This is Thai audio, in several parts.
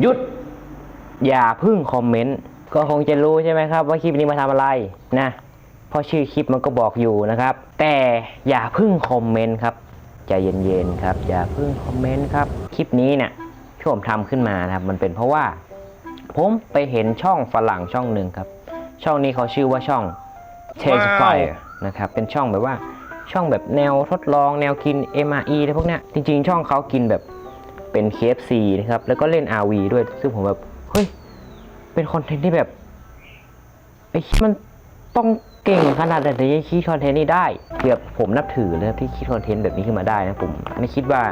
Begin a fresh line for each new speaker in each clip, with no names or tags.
หยุด อย่าพึ่งคอมเมนต์ ก็คงจะรู้ใช่ไหมครับ ว่าคลิปนี้มาทำอะไรนะ เพราะชื่อคลิปมันก็บอกอยู่นะครับ แต่อย่าพึ่งคอมเมนต์ครับใจเย็นๆครับ อย่าพึ่งคอมเมนต์ครับ คลิปนี้เนี่ยที่ผมทำขึ้นมานะครับ มันเป็นเพราะว่า ผมไปเห็นช่องฝรั่งช่องหนึ่งครับ ช่องนี้เขาชื่อว่าช่อง Taste Fire นะครับ เป็นช่องแบบว่าช่องแบบแนวทดลองแนวกิน MRE อะไรพวกเนี้ย จริงๆ ช่องเขากินแบบ เป็น KFC นะครับ แล้วก็เล่น RV ด้วย ซึ่งผมแบบ เฮ้ย เป็นคอนเทนต์ที่แบบไอ้มันต้องเก่งขนาดไหนถึงจะคิดคอนเทนต์นี้ได้เกือบผมนับถือเลยครับที่คิดคอนเทนต์แบบนี้ขึ้นมาได้นะผมไม่คิดว่า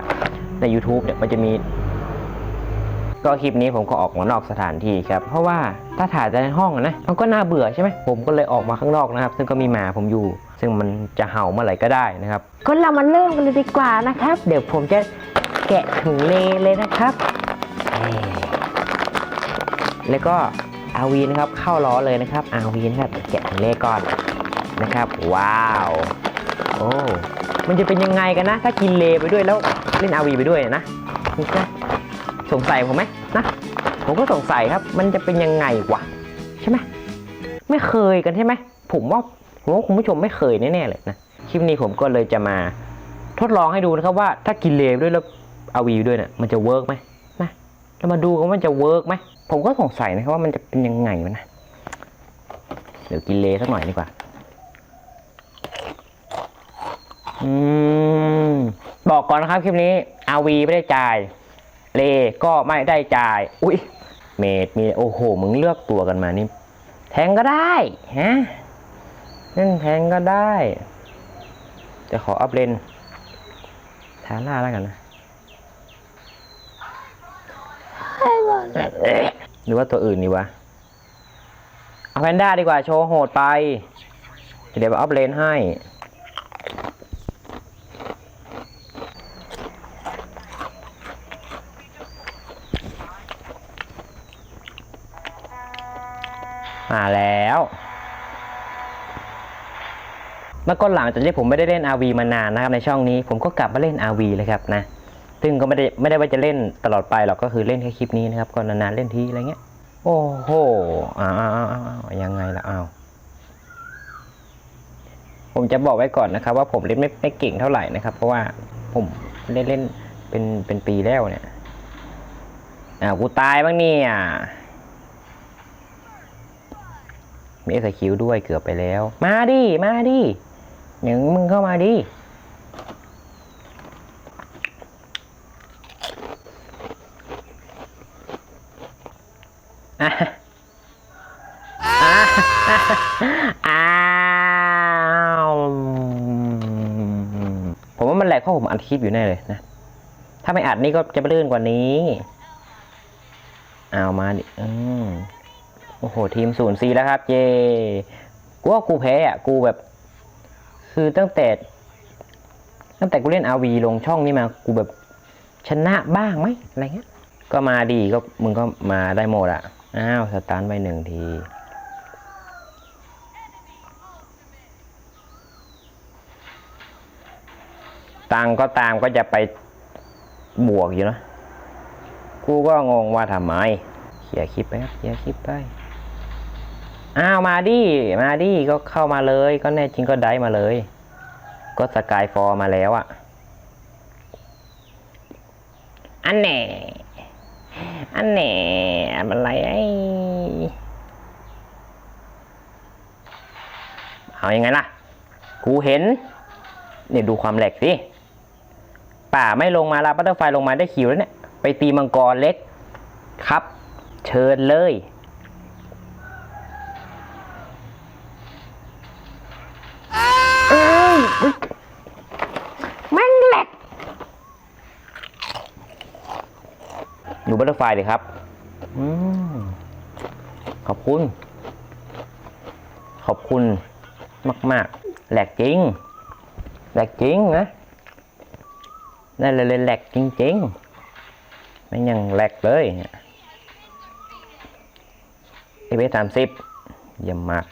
ใน YouTube เนี่ยมันจะมี ก็คลิปนี้ผมก็ออกมานอกสถานที่ครับ เพราะว่าถ้าถ่ายแต่ในห้องอะนะมันก็น่าเบื่อใช่ไหมผมก็เลยออกมาข้างนอกนะครับ ซึ่งก็มีหมาผมอยู่ ซึ่งมันจะเห่าเมื่อไหร่ก็ได้นะครับก็เรามาเริ่มกันเลยดีกว่านะครับ เดี๋ยวผมจะ แกะถุงเลเลยนะครับ แล้วก็อาวีนะครับเข้าล้อเลยนะครับอาวีนะครับแกะถุงเลก่อนนะครับ ว้าวโอ้มันจะเป็นยังไงกันนะ ถ้ากินเลไปด้วยแล้วเล่นอาวีไปด้วยนะนี่นะสงสัยผมไหมนะผมก็สงสัยครับ มันจะเป็นยังไงวะใช่ไหมไม่เคยกันใช่ไหมผมว่าผมว่าคุณผู้ชมไม่เคยแน่ๆเลยนะคลิปนี้ผมก็เลยจะมาทดลองให้ดูนะครับว่าถ้ากินเลด้วยแล้ว อาวีด้วยเนี่ยมันจะเวิร์กไหมนะเรามาดูกันว่ามันจะเวิร์กไหมผมก็สงสัยนะครับว่ามันจะเป็นยังไงวะนะเดี๋ยวกินเลสักหน่อยดีกว่า อืม บอกก่อนนะครับคลิปนี้อาวีไม่ได้จ่าย เลก็ไม่ได้จ่าย อุ้ยเมดมีโอ้โห มึงเลือกตัวกันมานี่ แทงก็ได้ฮะนั่นแทงก็ได้ จะขออัพเลนทาร่าแล้วกันนะ หรือว่าตัวอื่นดีวะ เอาแพนด้าดีกว่าโชว์โหดไป เดี๋ยวอัพเลนให้ มาแล้วเมื่อก่อนหลังจากที่ผมไม่ได้เล่น RV มานานนะครับในช่องนี้ ผมก็กลับมาเล่น RV เลยครับนะ ซึ่งก็ไม่ได้ไม่ได้ว่าจะเล่นตลอดไปหรอกก็คือเล่นแค่คลิปนี้นะครับก็นานๆเล่นทีอะไรเงี้ย โอ้โหอ้าวอ้าวอ้าวอ้าวยังไงล่ะอ้าวผมจะบอกไว้ก่อนนะครับ ว่าผมเล่นไม่ไม่เก่งเท่าไหร่นะครับ เพราะว่าผมเล่นเล่นเป็นเป็นปีแล้วเนี่ยอ้าวกูตายบ้างเนี่ยมีเอสคิวด้วยเกือบไปแล้ว มาดิมาดิหนึ่งมึงเข้ามาดิ อะอะ อ้าวผมว่ามันแหลกเพราะผมอัดคลิปอยู่แน่เลยนะ ถ้าไม่อัดนี่ก็จะไปลื่อนกว่านี้ เอามาดิอืมโอ้โห ทีมศูนย์ซีแล้วครับเย่กูว่ากูแพ้อะ กูแบบ คือตั้งแต่ ตั้งแต่กูเล่นอาวีลงช่องนี้มา กูแบบชนะบ้างไหมอะไรเงี้ย ก็มาดีก็มึงก็มาได้หมดอะ อ้าว สตาร์ทไปหนึ่งที ตังก็ตามก็จะไปบวกอยู่นะกูก็งงว่าทำไมเขี่ยคลิปไปครับเขี่ยคลิปไปอ้าวมาดิมาดิก็เข้ามาเลย ก็แน่จริงก็ได้มาเลย ก็สกายฟอร์มาแล้วอะอันแหน่อันแหน่อะไรไอ้เอายังไงล่ะ กูเห็น เนี่ยดูความแหลกสิ ป่าไม่ลงมาลาบัตเตอร์ไฟลงมาได้คิวแล้วเนี่ย ไปตีมังกรเล็กครับ เชิญเลย เอ้ยอุ๊ยแม่งแหลกดูบัตเตอร์ไฟเลยครับอืมขอบคุณ ขอบคุณมาก ๆ แหลกจริง แหลกจริงนะ นั่นเลยเลยแหลกจริงๆ ไม่ยังแหลกเลยเอเวสามสิบเยี่ยมมาก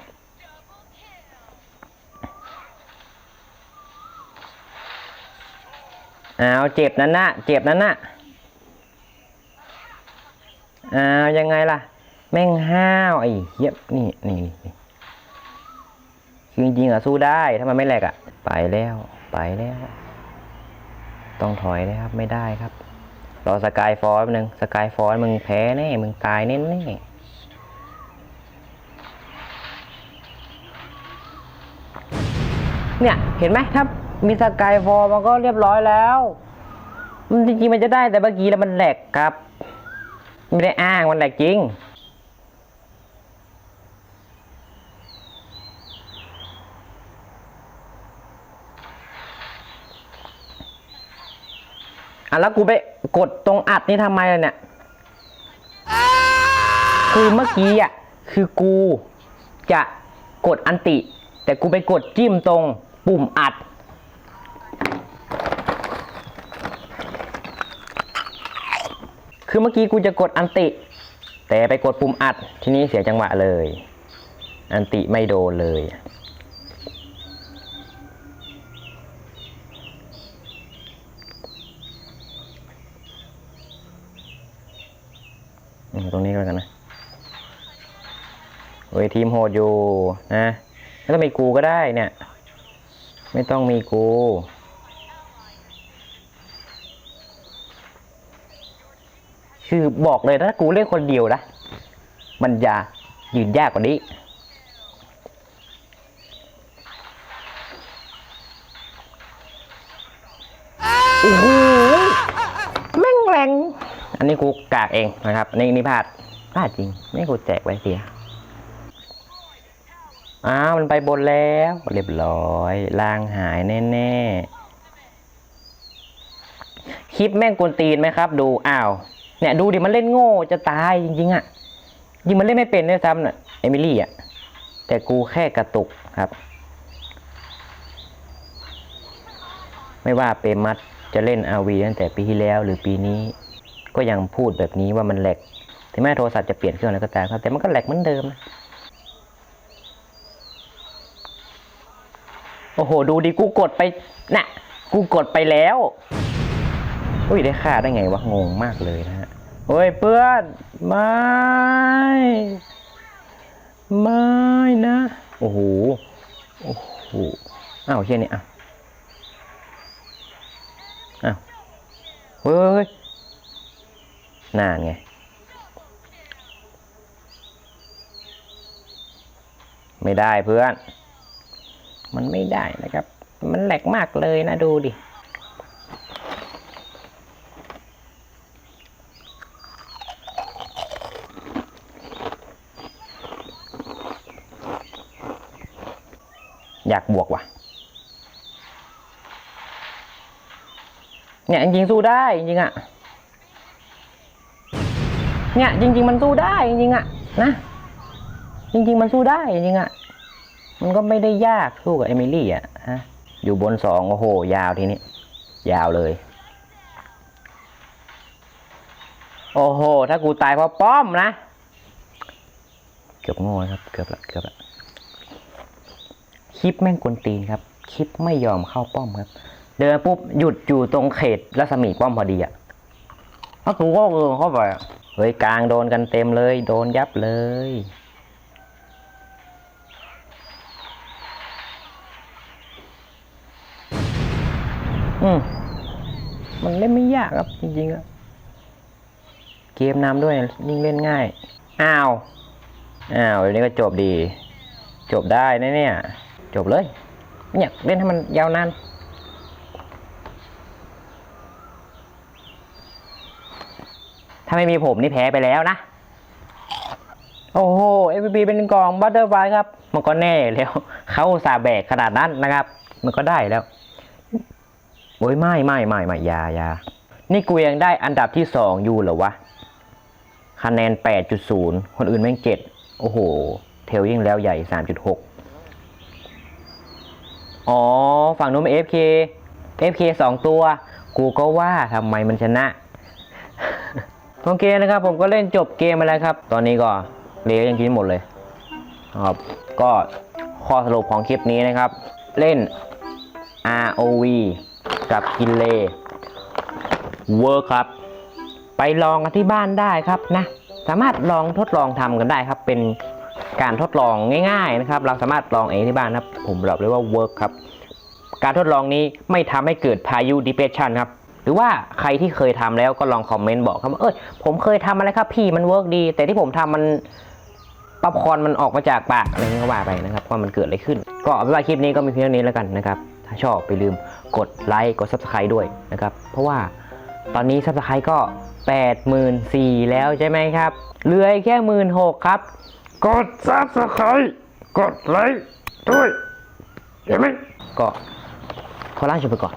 อ้าวเจ็บนั่นนะเจ็บนั่นนะอ้าวยังไงล่ะ แม่งห้าวไอ้เหี้ยนี่นี่นี่จริงๆอะสู้ได้ถ้ามันไม่แหลกอะไปแล้วไปแล้ว ต้องถอยนะครับไม่ได้ครับ รอสกายฟอร์แป๊บนึงสกายฟอร์มึงแพ้แน่ มึงตายแน่แน่เนี่ย เห็นไหมถ้ามีสกายฟอร์มันก็เรียบร้อยแล้ว มันจริงๆมันจะได้แต่เมื่อกี้แล้วมันแหลกครับ ไม่ได้อ้างมันแหลกจริง อะแล้วกูไปกดตรงอัดนี่ทำไมล่ะเนี่ย คือเมื่อกี้อะคือกูจะกดอันติ แต่กูไปกดจิ้มตรงปุ่มอัด คือเมื่อกี้กูจะกดอันติ แต่ไปกดปุ่มอัด ทีนี้เสียจังหวะเลย อันติไม่โดนเลย ตรงนี้ก็แล้วกันนะเฮ้ยทีมโหดอยู่นะ ไม่ต้องมีกูก็ได้เนี่ย ไม่ต้องมีกูคือบอกเลยถ้ากูเล่นคนเดียวนะ มันจะยืนยากกว่านี้ โอ้โห แม่งแรง อั นนี้กูกากเองนะครับนี่นี่พลาดพลาดจริงนี่กูแจกไว้เสียอ้าวมันไปบนแล้ว เรียบร้อยล่างหายแน่ๆคลิปแม่งกวนตีนไหมครับ ดูอ้าวเนี่ยดูดิมันเล่นโง่จะตายจริงๆอะ่ะยิงมันเล่นไม่เป็นด้วยซ้ำน่ะเอมิลี่อะแต่กูแค่กระตุกครับ ไม่ว่าเปมัดจะเล่นอาวีตั้งแต่ปีที่แล้วหรือปีนี้ ก็ยังพูดแบบนี้ว่ามันแหลกถึงแม้โทรศัพท์จะเปลี่ยนเครื่องแล้วก็ตามครับ แต่มันก็แหลกเหมือนเดิมนะโอ้โห ดูดิ กูกดไปน่ะ กูกดไปแล้ว อุ้ย ได้ค่าได้ไงวะ งงมากเลยนะฮะ โอ้ย เพื่อน ไม่ ไม่นะ โอ้โห โอ้โห อ้าวเฮียนี่อ้าวอ้าวเฮ้ย นานไงไม่ได้เพื่อน มันไม่ได้นะครับ มันแหลกมากเลยนะดูดิ อยากบวกว่ะ เนี่ยจริงๆสู้ได้จริงๆอะ เนี่ย จริง ๆ มันสู้ได้จริงๆอะนะจริง ๆ มันสู้ได้จริงๆอะมันก็ไม่ได้ยากสู้กับเอมิลี่อะฮะอยู่บนสองโอ้โห ยาวทีนี้ ยาวเลย โอ้โห ถ้ากูตายเพราะป้อมนะ เกือบโง่ครับ เกือบละเกือบละคลิปแม่งกวนตีนครับ คลิปไม่ยอมเข้าป้อมครับ เดินปุ๊บ หยุดอยู่ตรงเขตรัศมีป้อมพอดีอะถ้ากูก็เออเข้าไปอะ เฮ้ยกลางโดนกันเต็มเลย โดนยับเลย อืมมันเล่นไม่ยากครับจริงๆอะเกมนำด้วยยิ่งเล่นง่าย อ้าว อ้าวเดี๋ยวนี้ก็จบดี จบได้นะเนี่ย จบเลยไม่อยากเล่นให้มันยาวนาน ถ้าไม่มีผมนี่แพ้ไปแล้วนะ โอ้โห MVP เป็นกองบัตเตอร์ไฟครับ มันก็แน่แล้วเขาอุตสาห์แบกขนาดนั้นนะครับ มันก็ได้แล้วโอ้ยไม่ไม่ไม่ไม่อยาอยานี่กูยังได้อันดับที่สองอยู่เหรอวะ คะแนน 8.0 คนอื่นแม่งเจ็ดโอ้โห เทลยิ่งแล้วใหญ่ 3.6 อ๋อ ฝั่งนู้นเป็น FK FK สองตัว กูก็ว่าทำไมมันชนะ โอเคนะครับ ผมก็เล่นจบเกมมาแล้วครับ ตอนนี้ก็เลยังกินหมดเลยครับก็ข้อสรุปของคลิปนี้นะครับ เล่น ROV กับกินเลเวิร์ครับ ไปลองกันที่บ้านได้ครับนะ สามารถลองทดลองทำกันได้ครับ เป็นการทดลองง่ายๆนะครับ เราสามารถลองเองที่บ้านครับ ผมบอกเลยว่าเวิร์กครับ การทดลองนี้ไม่ทำให้เกิดพายุ depression ครับ หรือว่าใครที่เคยทำแล้วก็ลองคอมเมนต์บอกครับว่าเอ้ยผมเคยทำอะไรครับพี่มันเวิร์กดี แต่ที่ผมทำมันป๊อปคอนมันออกมาจากปากอะไรเงี้ยก็ว่าไปนะครับว่ามันเกิดอะไรขึ้น ก็เอาเป็นว่าคลิปนี้ก็มีเพียงเท่านี้แล้วกันนะครับถ้าชอบไปลืมกดไลค์กด subscribe ด้วยนะครับเพราะว่าตอนนี้ subscribe ก็ 84,000แล้วใช่ไหมครับเหลือแค่หมื่นหกครับ กด subscribe กดไลค์ด้วยเห็นไหมก็ขอลาชมไปก่อน